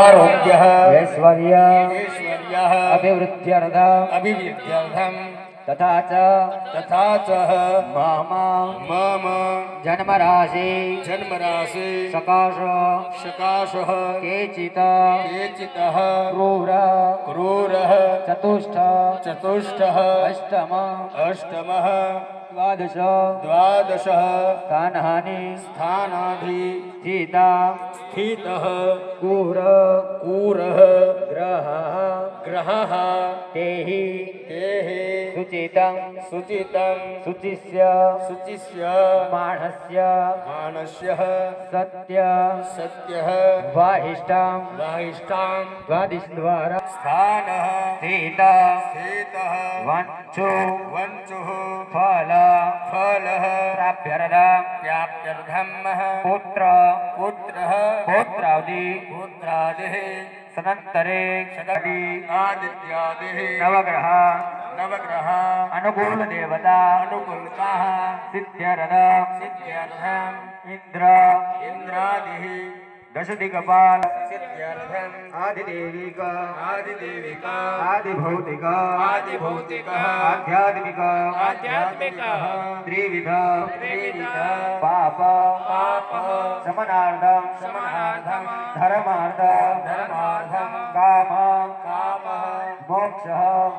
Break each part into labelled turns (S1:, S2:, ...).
S1: आरोग्यः
S2: ऐश्वर्य
S1: ऐश्वर्यः
S2: अभिवृद्ध्यर्थम्
S1: अभिवृद्ध्यर्थं
S2: तथा च
S1: तथा च
S2: मम
S1: मम
S2: जन्मराशि
S1: जन्मराशि
S2: सकाश
S1: सकाशः
S2: केचित्
S1: केचितः
S2: क्रूर
S1: क्रूरः
S2: चतुष्ट
S1: चतुष्टः
S2: अष्टम
S1: अष्टमः
S2: द्वादश
S1: द्वादशः
S2: स्थानहानि
S1: स्थानाधि
S2: स्थिता
S1: स्थितः
S2: क्रूर
S1: कूरः
S2: ग्रहः
S1: ग्रहः
S2: तेहि
S1: तेः
S2: सुचितं
S1: सुचितं
S2: शुचिस्य
S1: शुचिस्य
S2: माणस्य
S1: मानस्यः
S2: सत्य
S1: सत्यः
S2: वाहिष्ठां
S1: वाहिष्ठां
S2: द्वादिशद्वारा
S1: स्थानः
S2: सीता
S1: स्थितः
S2: वंशु
S1: वंशुः
S2: फल
S1: फलः
S2: प्राप्यर्थ
S1: व्याप्त्यर्धमः
S2: पुत्र
S1: पुत्रः
S2: पौत्रादि
S1: पुत्रादिः
S2: सदन्तरे सदति
S1: आदित्यादिः
S2: नवग्रह
S1: नवग्रह
S2: अनुकूल देवता
S1: अनुकूलताः
S2: सिद्ध्यर्थ
S1: सिद्ध्यर्थम्
S2: इंद्र
S1: इन्द्रादिः
S2: दशदिगपाल
S1: सिद्ध्यर्थम्
S2: आदिदेविक
S1: आदिदेविका
S2: आदिभौतिक
S1: आदिभौतिकः
S2: आध्यात्मिक
S1: आध्यात्मिकः
S2: त्रिविध
S1: त्रिविध
S2: पाप
S1: पापः
S2: धर्मार्थ मोक्ष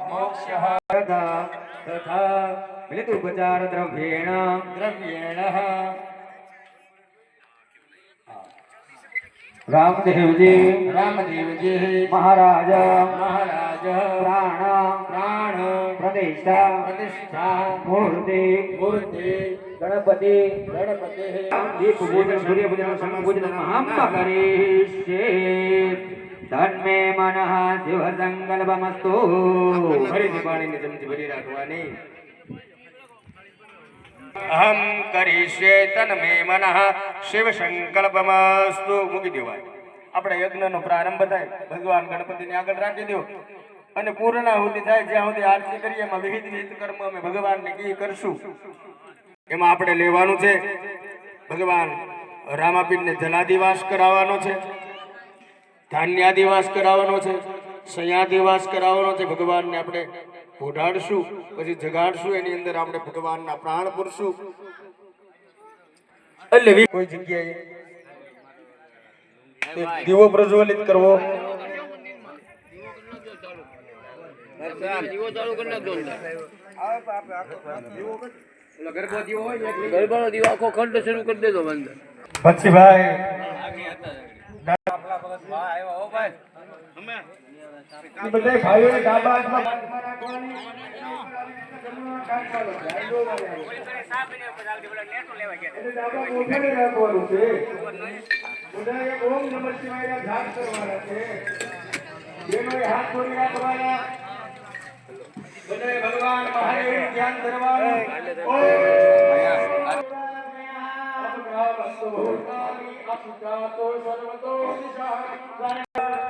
S1: मोक्षः
S2: तथा
S1: तथा
S2: मिलितोपचार द्रव्येण
S1: द्रव्येणः
S2: रामदेवजी
S1: रामदेवजीः
S2: महाराज
S1: महाराजः
S2: प्राण
S1: प्राण
S2: प्रतिष्ठा
S1: प्रतिष्ठा
S2: मूर्ति
S1: मूर्ति
S2: गणपति
S1: गणपतिः
S2: दीप पूजन सूर्य पूजन शंख पूजन अहम करिष्ये તન્મે મન શિવ સંકલ્પમસ્તુ
S1: ફરીથી પાણીની જમતી ભરી રાખવાની અહમ કરીશ્ય તન્મે મન શિવ સંકલ્પમસ્તુ મૂકી દેવાય આપણે યજ્ઞનો પ્રારંભ થાય ભગવાન ગણપતિને આગળ રાખી દો અને પૂર્ણાહુતિ થાય જ્યાં સુધી આરતી કરીએ એમાં વિવિધ વિવિધ કર્મ અમે ભગવાનને કી કરશું? એમાં આપણે લેવાનું છે ભગવાન રામાપીરને જલાદિવાસ કરાવવાનો છે. ધાન્યાદિવાસ કરાવવાનો છે સંયાદિવાસ કરાવવાનો છે ભગવાનને આપણે ઓઢાડશું પછી જગાડશું એની અંદર આપણે ભગવાનના પ્રાણ પૂરશું. એટલે કોઈ જગ્યાએ દીવો પ્રજ્વલિત કરવો.
S3: ગરબાનો દીવો આખો ખંડ શરૂ કરી દેજો બંધ.
S1: પછી ભાઈ બધા ભાઈઓને ડાબા હાથમાં એટલે ડાબા મોઢાને રાખવાનું છે. ઓમ નમઃ શિવાયના જાપ કરવાના છે. બેનોએ હાથ જોડી રાખવાના. બધાએ ભગવાન મહાદેવ ધ્યાન કરવાનું ઓમ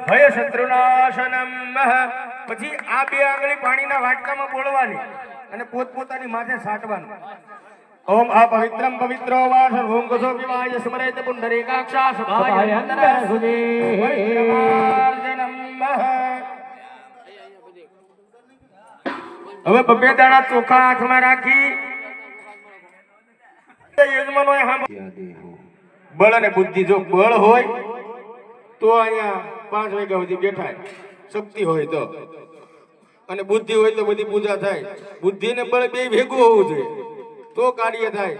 S1: ભય શત્રુનાશનમ પછી આ બે આંગળી પાણીના વાટકામાં બોળવાની અને પોતપોતાની માથે સાટવાનું. ઓમ આ પવિત્રમ પવિત્રો વા સર્વોમ કસો વિવાય સ્મરેત પુંડરીકાક્ષા સભાય હવે બબે દાણા ચોખા હાથમાં રાખી. યજમાનો બળ અને બુદ્ધિ જો બળ હોય, તો અહીંયા પાંચ વાગ્યા સુધી બેઠાય. શક્તિ હોય તો. અને બુદ્ધિ હોય તો બધી પૂજા થાય. બુદ્ધિ ને બળ બે ભેગું હોવું જોઈએ. તો કાર્ય થાય.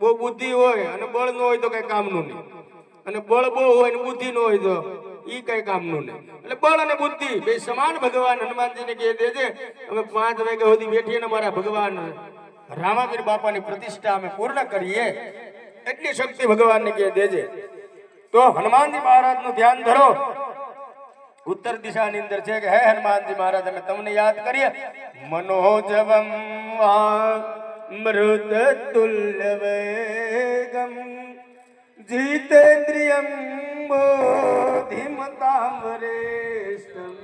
S1: બહુ બુદ્ધિ હોય અને બળ ન હોય તો કઈ કામનું નહીં. અને બળ બહુ હોય ને બુદ્ધિ ન હોય તો ઈ કઈ કામનું નહીં. એટલે બળ અને બુદ્ધિ બે સમાન ભગવાન હનુમાનજીને કહે દેજે. અમે પાંચ વાગ્યા સુધી બેઠીને મારા ભગવાન રામાવીર બાપાની પ્રતિષ્ઠા અમે પૂર્ણ કરીએ. એટલી શક્તિ ભગવાનને કહે, દેજે. તો હનુમાનજી મહારાજનું ધ્યાન ધરો. ઉત્તર દિશાની અંદર છે કે, હે હનુમાનજી મહારાજ, અમે તમને યાદ કરીએ. મનોજવમ મૃત તુલ્ય વેગમ જીતેન્દ્રિયમ બોધિમતામ વરેષ્ઠમ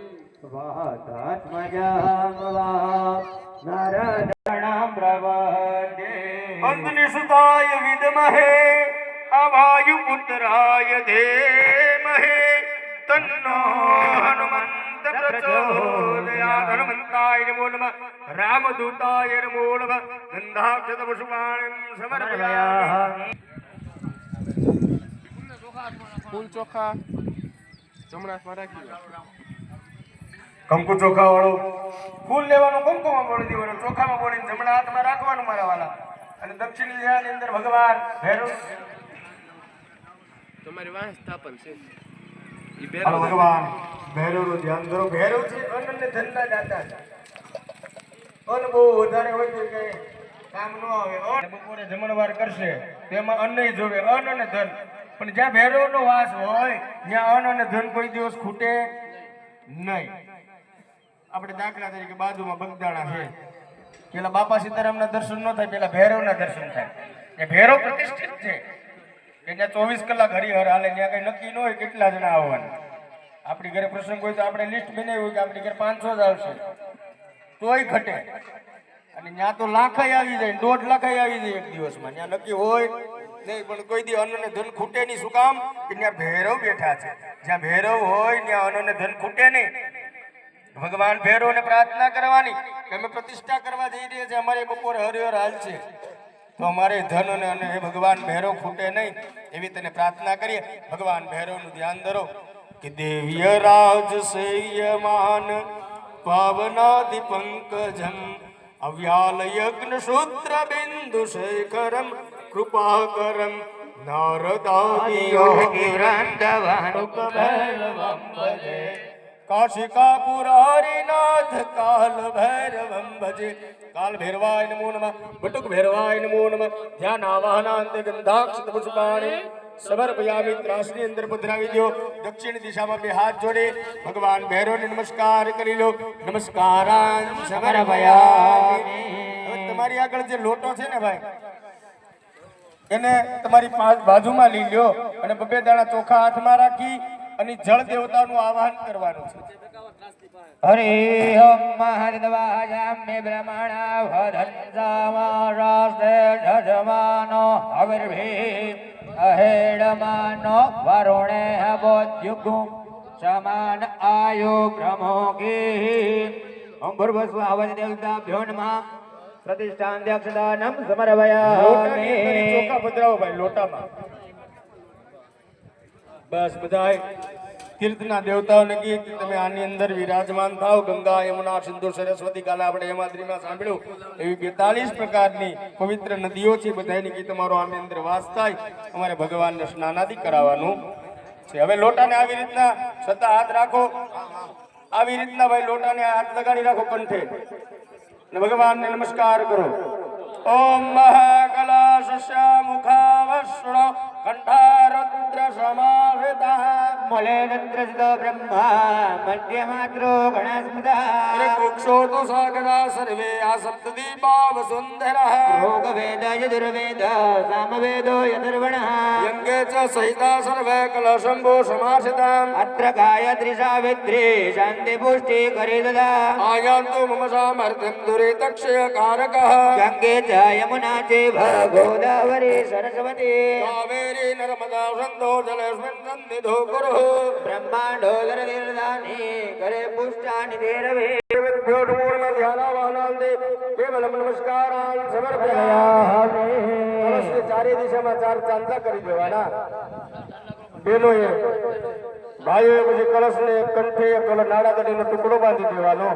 S1: અંધનિષુતાય વિદમહે અવાયુ પુત્રાય ધેમહે તન્નો હનુમંત પ્રચોદયાત હનુમંતાય નમો નમઃ રામદૂતાય નમો નમઃ ગંધાક્ષત પુષ્પાણિ સમર્પયામિ
S4: ફૂલ ચોખા જમણામાં રાખી દો.
S1: કંકુ ચોખા વાળો ફૂલ લેવાનું કંકુમાં બોલી દેવાનું ચોખામાં બોલીને જમણા હાથમાં રાખવાનું મારા વાલા. અને દક્ષિણ દિશાની અંદર ભગવાન ભૈરવ
S4: તમારી વાહ સ્થાપન છે. ભગવાન
S1: હાલો નું ધ્યાન કરો. ભૈરવ છે અન્ન ને ધનના દાતા છે. અન્ન બહુ વધારે હોય તો કે કામ ન આવે. અન્ન બપોરે જમણવાર કરશે તેમાં અન્ન જોવે. અન્ન અને ધન. પણ જ્યાં ભૈરવનો વાસ હોય ત્યાં અન્ન અને ધન કોઈ દિવસ ખૂટે નહીં. આપણે દાખલા તરીકે બાજુમાં બગદાણા છે. પેલા બાપા સીતારામના દર્શન ન થાય, પેલા ભૈરવના દર્શન થાય. એ ભૈરવ પ્રતિષ્ઠિત છે. કે ચોવીસ કલાક હરિહર હાલે, ત્યાં કઈ નક્કી ન હોય કેટલા જણા આવવાના. આપણી ઘરે પ્રસંગ હોય તો આપણે લિસ્ટ બનાવી હોય કે આપણી ઘરે પાંચસો જ આવશે. તોય ઘટે. અને ત્યાં તો લાખાઈ આવી જાય, દોઢ લાખાઈ આવી જાય એક દિવસમાં. ત્યાં નક્કી હોય નહીં, પણ કોઈ દી અન્ન ને ધન ખૂટે નહીં. શું કામ? કે ત્યાં ભૈરવ બેઠા છે. જ્યાં ભૈરવ હોય, ત્યાં અન્ન ને ધન ખૂટે નહીં. ભગવાન ભૈરવને પ્રાર્થના કરવાની અમે પ્રતિષ્ઠા કરવા જઈ રહ્યા છે અમારે બપોરે હરિહર હાલ છે. તો અમારે ધન અને હે ભગવાન ભૈરવ ખૂટે નહીં એવી તને પ્રાર્થના કરીએ. ભગવાન ભૈરવનું ધ્યાન ધરો કે દેવ્ય રાજ સેયમાન પાવનાદિ પંકજમ, અવ્યાલ યજ્ઞ સૂત્ર બિંદુ શેખરમ કૃપાકરમ નારદાદિ યોગી કાશિકા પુરારીનાથ કાલ ભૈરવમ ભજે કાલ ભૈરવાય નમો નમઃ બટુક ભૈરવાય નમો નમઃ ધ્યાન આવાહનાંત ગંધાક્ષત પુષ્પાણી સમર્પયામિ ત્રાસની અંદર પધરાવી દો દક્ષિણ દિશામાં બે હાથ જોડે ભગવાન ભૈરવને નમસ્કાર કરી લો નમસ્કારાન સમર્પયામિ હવે તમારી આગળ જે લોટો છે ને ભાઈ એને તમારી બાજુમાં લઈ લ્યો અને બબે દાણા ચોખા હાથમાં રાખી અને જળ દેવતાનું આવાહન કરવાનું છે.
S2: હરે ઓમ મહર્દવાજામ્ય બ્રહ્મણા વદંસામારાસ્તે જજમાનો હવિર્ભી અહેડમાનો વરુણે બોધ્યુગું સમાન આયુ ક્રમોગી ઓમ ભૂર્ભસ્વ અવધ દેવતાભ્યો નમઃ પ્રતિષ્ઠાંત્યક્ષદાનમ
S1: લોટાની અંદર એ
S2: સમર્પયામિ
S1: ચોખા પધરાવો ભાઈ લોટામાં. બસ બધાય તીર્થના દેવતાઓને કહે તમે આની અંદર વિરાજમાન થાવ. ગંગા, યમુના, સિંધુ, સરસ્વતી કાલે આપણે હેમાદ્રીમાં સાંભળ્યું. એવી બેતાલીસ પ્રકારની પવિત્ર નદીઓ છે. બધાની કે તમારો આની અંદર વાસ થાય. અમારે ભગવાનને સ્નાનાથી કરાવવાનું છે. હવે લોટાને આવી રીતના છતાં હાથ રાખો. આવી રીતના ભાઈ લોટાને હાથ લગાડી રાખો કંઠે. ભગવાનને નમસ્કાર કરો. ઓમ મહાકલા શસ્યામુખાવશ્ર કંઠારુદ્ર સમાહિતા
S2: రౌద్ర సమాహృత మూలేనత్రసితో బ్రహ్మ
S1: మధ్యమాత్రో గణస్మృత కుక్షోతు సాగరా సర్వే ఆసప్తదీపా వసుంధర భోగవేద
S2: యజుర్వేద సామవేదో యధర్వణ యంగే
S1: చ సహిత సర్వే కలశంభో సమాసిత అత్ర
S2: గాయత్రి సావిత్రి శాంతి పుష్టి కరిదద ఆయాంతు మమ
S1: సామర్థ్యం దురితక్షయ కారక గంగే చ
S2: యమునా చైవ గోదావరి సరస్వతి కావేరి నర్మదా
S1: કાવેરી નર્મદા સન્ધો જલેસ્મિન સન્નિધો કુરુ
S2: બ્રહ્માંડો ગરદીર્દાની કરે પુષ્ટાની દેરવે
S1: દેવેભ્યો નમો નમઃ ધ્યાનાવાનાંતે કેવલમ નમસ્કારાન સમર્પયામિ કળશને ચારે દિશામાં ચાર ચાંદલા કરી દેવાના બેનોએ ભાઈઓએ પછી કળશને કંઠે એક ઓલો નાડા કડીનો ટુકડો બાંધી દેવાનો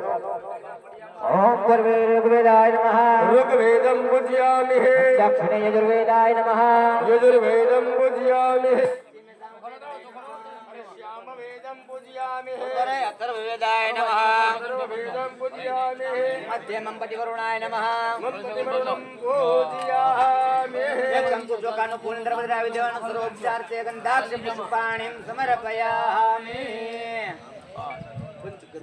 S2: ઓમ સર્વે ઋગ્વેદાય નમઃ
S1: ઋગ્વેદમ પૂજ્યામિ હે
S2: દક્ષિણે યજુર્વેદાય નમઃ
S1: યજુર્વેદમ પૂજ્યામિ હે શ્યામવેદમ પૂજ્યામિ હે
S2: અથર્વવેદાય નમઃ
S1: સર્વવેદમ પૂજ્યામિ હે
S2: મધ્યમં પતિવરુણાય નમઃ
S1: મત્તિમરણમ પૂજ્યામિ હે
S2: કંકુ ચોખાનું ફૂલ અંદર